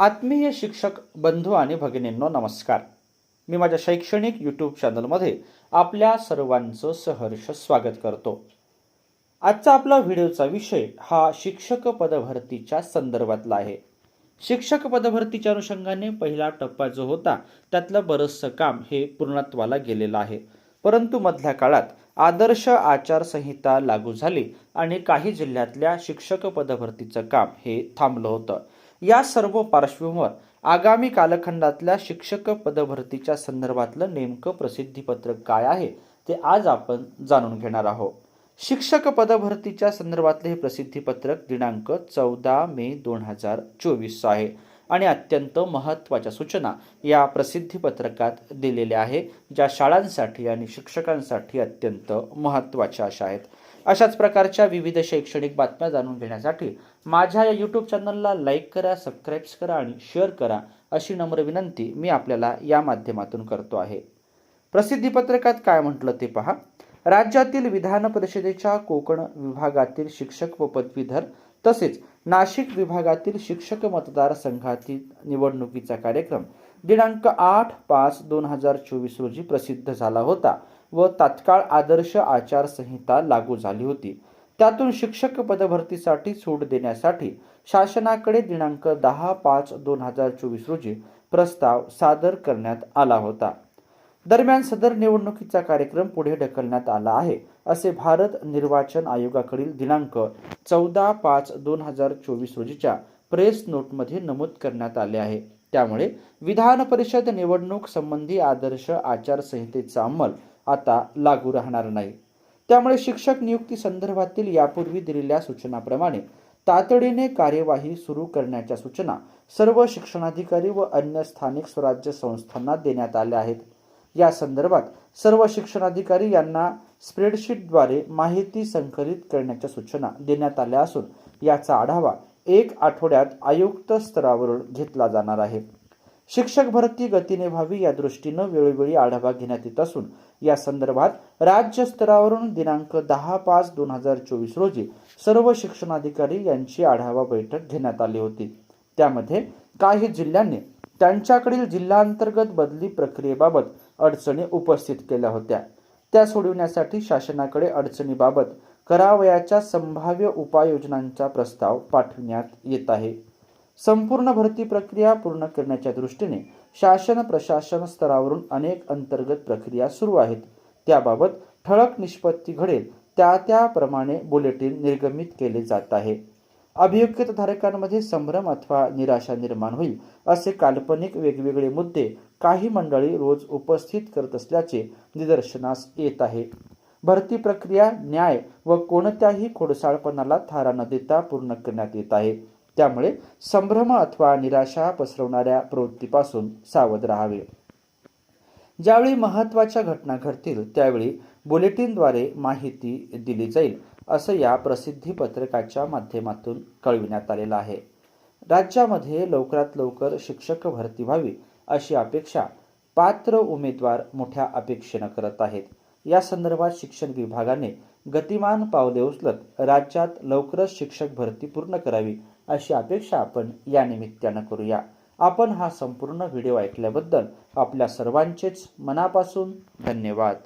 आत्मीय शिक्षक बंधू आणि भगिनींनो नमस्कार. मी माझ्या शैक्षणिक यूट्यूब चॅनलमध्ये आपल्या सर्वांचं सहर्ष स्वागत करतो. आजचा आपला व्हिडिओचा विषय हा शिक्षक पदभरतीच्या संदर्भातला आहे. शिक्षक पदभरतीच्या अनुषंगाने पहिला टप्पा जो होता त्यातलं बरंचसं काम हे पूर्णत्वाला गेलेलं आहे. परंतु मधल्या काळात आदर्श आचारसंहिता लागू झाली आणि काही जिल्ह्यातल्या शिक्षक पदभरतीचं काम हे थांबलं होतं. या सर्व पार्श्वभूमीवर आगामी कालखंडातल्या शिक्षक पदभरतीच्या संदर्भातलं नेमकं प्रसिद्धीपत्रक काय आहे ते आज आपण जाणून घेणार आहोत. शिक्षक पदभरतीच्या संदर्भातले हे प्रसिद्धीपत्रक दिनांक चौदा मे दोन हजार चोवीस आहे आणि अत्यंत महत्त्वाच्या सूचना या प्रसिद्धीपत्रकात दिलेल्या आहे ज्या शाळांसाठी आणि शिक्षकांसाठी अत्यंत महत्त्वाच्या अशा आहेत. अशाच प्रकारच्या विविध शैक्षणिक बातम्या जाणून घेण्यासाठी माझ्या या यूट्यूब चॅनलला लाईक करा सबस्क्राईब्स करा आणि शेअर करा अशी नम्र विनंती मी आपल्याला या माध्यमातून करतो आहे. प्रसिद्धीपत्रकात काय म्हटलं ते पहा. राज्यातील विधान परिषदेच्या कोकण विभागातील शिक्षक व पदवीधर तसेच नाशिक विभागातील शिक्षक मतदारसंघातील निवडणुकीचा कार्यक्रम दिनांक आठ पाच दोन हजार चोवीस रोजी प्रसिद्ध झाला होता. व तात्काळ आदर्श आचारसंहिता लागू झाली होती. त्यातून शिक्षक पदभरतीसाठी सूट देण्यासाठी शासनाकडे दिनांक दहा पाच दोन हजार चोवीस रोजी प्रस्ताव सादर करण्यात आला होता. दरम्यान सदर निवडणुकीचा कार्यक्रम पुढे ढकलण्यात आला आहे असे भारत निर्वाचन आयोगाकडील दिनांक चौदा पाच दोन हजार चोवीस रोजीच्या प्रेस नोटमध्ये नमूद करण्यात आले आहे. त्यामुळे विधान परिषद निवडणूक संबंधी आदर्श आचारसंहितेचा अंमल आता लागू राहणार नाही. त्यामुळे शिक्षक नियुक्ती संदर्भातील यापूर्वी दिलेल्या सूचनाप्रमाणे तातडीने कार्यवाही सुरू करण्याच्या सूचना सर्व शिक्षणाधिकारी व अन्य स्थानिक स्वराज्य संस्थांना देण्यात आल्या आहेत. या संदर्भात सर्व शिक्षणाधिकारी यांना स्प्रेडशीटद्वारे माहिती संकलित करण्याच्या सूचना देण्यात आल्या असून याचा आढावा एक आठवड्यात आयुक्त स्तरावरून घेतला जाणार आहे. शिक्षक भरती गतीने व्हावी या दृष्टीनं वेळोवेळी आढावा घेण्यात येत असून या संदर्भात राज्य स्तरावरून दिनांक दहा पाच दोन हजार चोवीस रोजी सर्व शिक्षणाधिकारी यांची आढावा बैठक घेण्यात आली होती. त्यामध्ये काही जिल्ह्यांनी त्यांच्याकडील जिल्हांतर्गत बदली प्रक्रियेबाबत अडचणी उपस्थित केल्या होत्या. त्या सोडविण्यासाठी शासनाकडे अडचणीबाबत करावयाच्या संभाव्य उपाययोजनांचा प्रस्ताव पाठविण्यात येत आहे. संपूर्ण भरती प्रक्रिया पूर्ण करण्याच्या दृष्टीने शासन प्रशासन स्तरावरून अनेक अंतर्गत प्रक्रिया सुरू आहेत. त्याबाबत ठळक निष्पत्ती घडेल त्या त्याप्रमाणे बुलेटिन निर्गमित केले जात आहे. अभियोग्यताधारकांमध्ये संभ्रम अथवा निराशा निर्माण होईल असे काल्पनिक वेगवेगळे मुद्दे काही मंडळी रोज उपस्थित करत असल्याचे निदर्शनास येत आहे. भरती प्रक्रिया न्याय व कोणत्याही खोडसाळपणाला थारा न देता पूर्ण करण्यात येत आहे. त्यामुळे संभ्रम अथवा निराशा पसरवणाऱ्या प्रवृत्तीपासून सावध राहावे. ज्यावेळी महत्त्वाच्या घटना घडतील त्यावेळी बुलेटिनद्वारे माहिती दिली जाईल असं या प्रसिद्धी पत्रकाच्या माध्यमातून कळविण्यात आलेलं आहे. राज्यामध्ये लवकरात लवकर शिक्षक भरती व्हावी अशी अपेक्षा पात्र उमेदवार मोठ्या अपेक्षेनं करत आहेत. या संदर्भात शिक्षण विभागाने गतिमान पावले उचलत राज्यात लवकरच शिक्षक भरती पूर्ण करावी अशी अपेक्षा आपण या निमित्तानं करूया. आपण हा संपूर्ण व्हिडिओ ऐकल्याबद्दल आपल्या सर्वांचेच मनापासून धन्यवाद.